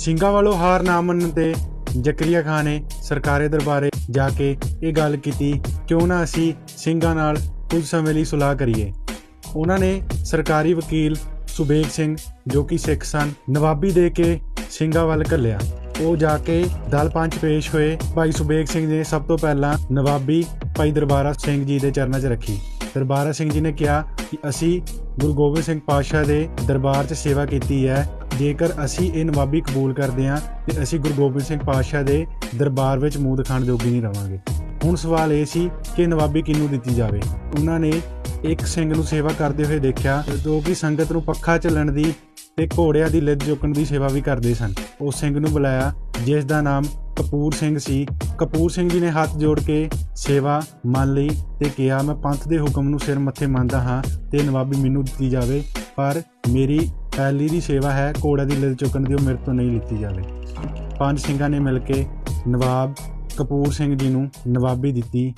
ਸਿੰਘਾਂ ਵੱਲੋਂ ਹਾਰ ਨਾ ਮੰਨਣ ਤੇ ਜ਼ਕਰੀਆ ਖਾਨ ਨੇ ਸਰਕਾਰੀ ਦਰਬਾਰੇ ਜਾ ਕੇ ਇਹ ਗੱਲ ਕੀਤੀ, ਕਿਉਂ ਨਾ ਅਸੀਂ ਸਿੰਘਾਂ ਨਾਲ ਕੁਝ ਸਮੇਂ ਲਈ ਸੁਲਾਹ ਕਰੀਏ? ਉਹਨਾਂ ਨੇ ਸਰਕਾਰੀ ਵਕੀਲ ਸੁਬੇਗ ਸਿੰਘ, ਜੋ ਕਿ ਸਿੱਖ ਸਨ, ਨਵਾਬੀ ਦੇ ਕੇ ਸਿੰਘਾਂ ਵੱਲ ਘੱਲਿਆ। ਉਹ ਜਾ ਕੇ ਦਲ ਪੰਚ ਪੇਸ਼ ਹੋਏ। ਭਾਈ ਸੁਬੇਗ ਸਿੰਘ ਨੇ ਸਭ ਤੋਂ ਪਹਿਲਾਂ ਨਵਾਬੀ ਭਾਈ ਦਰਬਾਰਾ ਸਿੰਘ ਜੀ ਦੇ ਚਰਨਾਂ 'ਚ ਰੱਖੀ। ਦਰਬਾਰਾ ਸਿੰਘ ਜੀ ਨੇ ਕਿਹਾ ਕਿ ਅਸੀਂ ਗੁਰੂ ਗੋਬਿੰਦ ਸਿੰਘ ਪਾਤਸ਼ਾਹ ਦੇ ਦਰਬਾਰ 'ਚ ਸੇਵਾ ਕੀਤੀ ਹੈ। ਜੇਕਰ ਅਸੀਂ ਇਹ ਨਵਾਬੀ ਕਬੂਲ ਕਰਦੇ ਹਾਂ ਤੇ ਅਸੀਂ ਗੁਰੂ ਗੋਬਿੰਦ ਸਿੰਘ ਪਾਤਸ਼ਾਹ ਦੇ ਦਰਬਾਰ ਵਿੱਚ ਮੂੰਹ ਦਿਖਾਣ ਜੋਗੇ ਨਹੀਂ ਰਵਾਂਗੇ। ਹੁਣ ਸਵਾਲ ਇਹ ਸੀ ਕਿ ਨਵਾਬੀ ਕਿਹਨੂੰ ਦਿੱਤੀ ਜਾਵੇ? ਉਹਨਾਂ ਨੇ ਇੱਕ ਸਿੰਘ ਨੂੰ ਸੇਵਾ ਕਰਦੇ ਹੋਏ ਦੇਖਿਆ, ਜੋ ਕਿ ਸੰਗਤ ਨੂੰ ਪੱਖਾ ਚੱਲਣ ਦੀ ਤੇ ਘੋੜਿਆਂ ਦੀ ਲਿੱਦ ਚੁੱਕਣ ਦੀ ਸੇਵਾ ਵੀ ਕਰਦੇ ਸਨ। ਉਸ ਸਿੰਘ ਨੂੰ ਬੁਲਾਇਆ, ਜਿਸ ਦਾ ਨਾਮ ਕਪੂਰ ਸਿੰਘ ਸੀ। ਕਪੂਰ ਸਿੰਘ ਜੀ ਨੇ ਹੱਥ ਜੋੜ ਕੇ ਸੇਵਾ ਮੰਨ ਲਈ ਤੇ ਕਿਹਾ, ਮੈਂ ਪੰਥ ਦੇ ਹੁਕਮ ਨੂੰ ਸਿਰ ਮੱਥੇ ਮੰਨਦਾ ਹਾਂ ਤੇ ਨਵਾਬੀ ਮੈਨੂੰ ਦਿੱਤੀ ਜਾਵੇ, ਪਰ ਮੇਰੀ ਪਹਿਲੀ ਦੀ ਸੇਵਾ ਹੈ ਘੋੜਾ ਦੀ ਲਿੱਦ ਚੁੱਕਣ ਦੀ, ਉਹ ਮੇਰੇ ਤੋਂ ਨਹੀਂ ਲਿੱਤੀ ਜਾਵੇ। ਪੰਜ ਸਿੰਘਾਂ ਨੇ ਮਿਲ ਕੇ ਨਵਾਬ ਕਪੂਰ ਸਿੰਘ ਜੀ ਨੂੰ ਨਵਾਬੀ ਦਿੱਤੀ।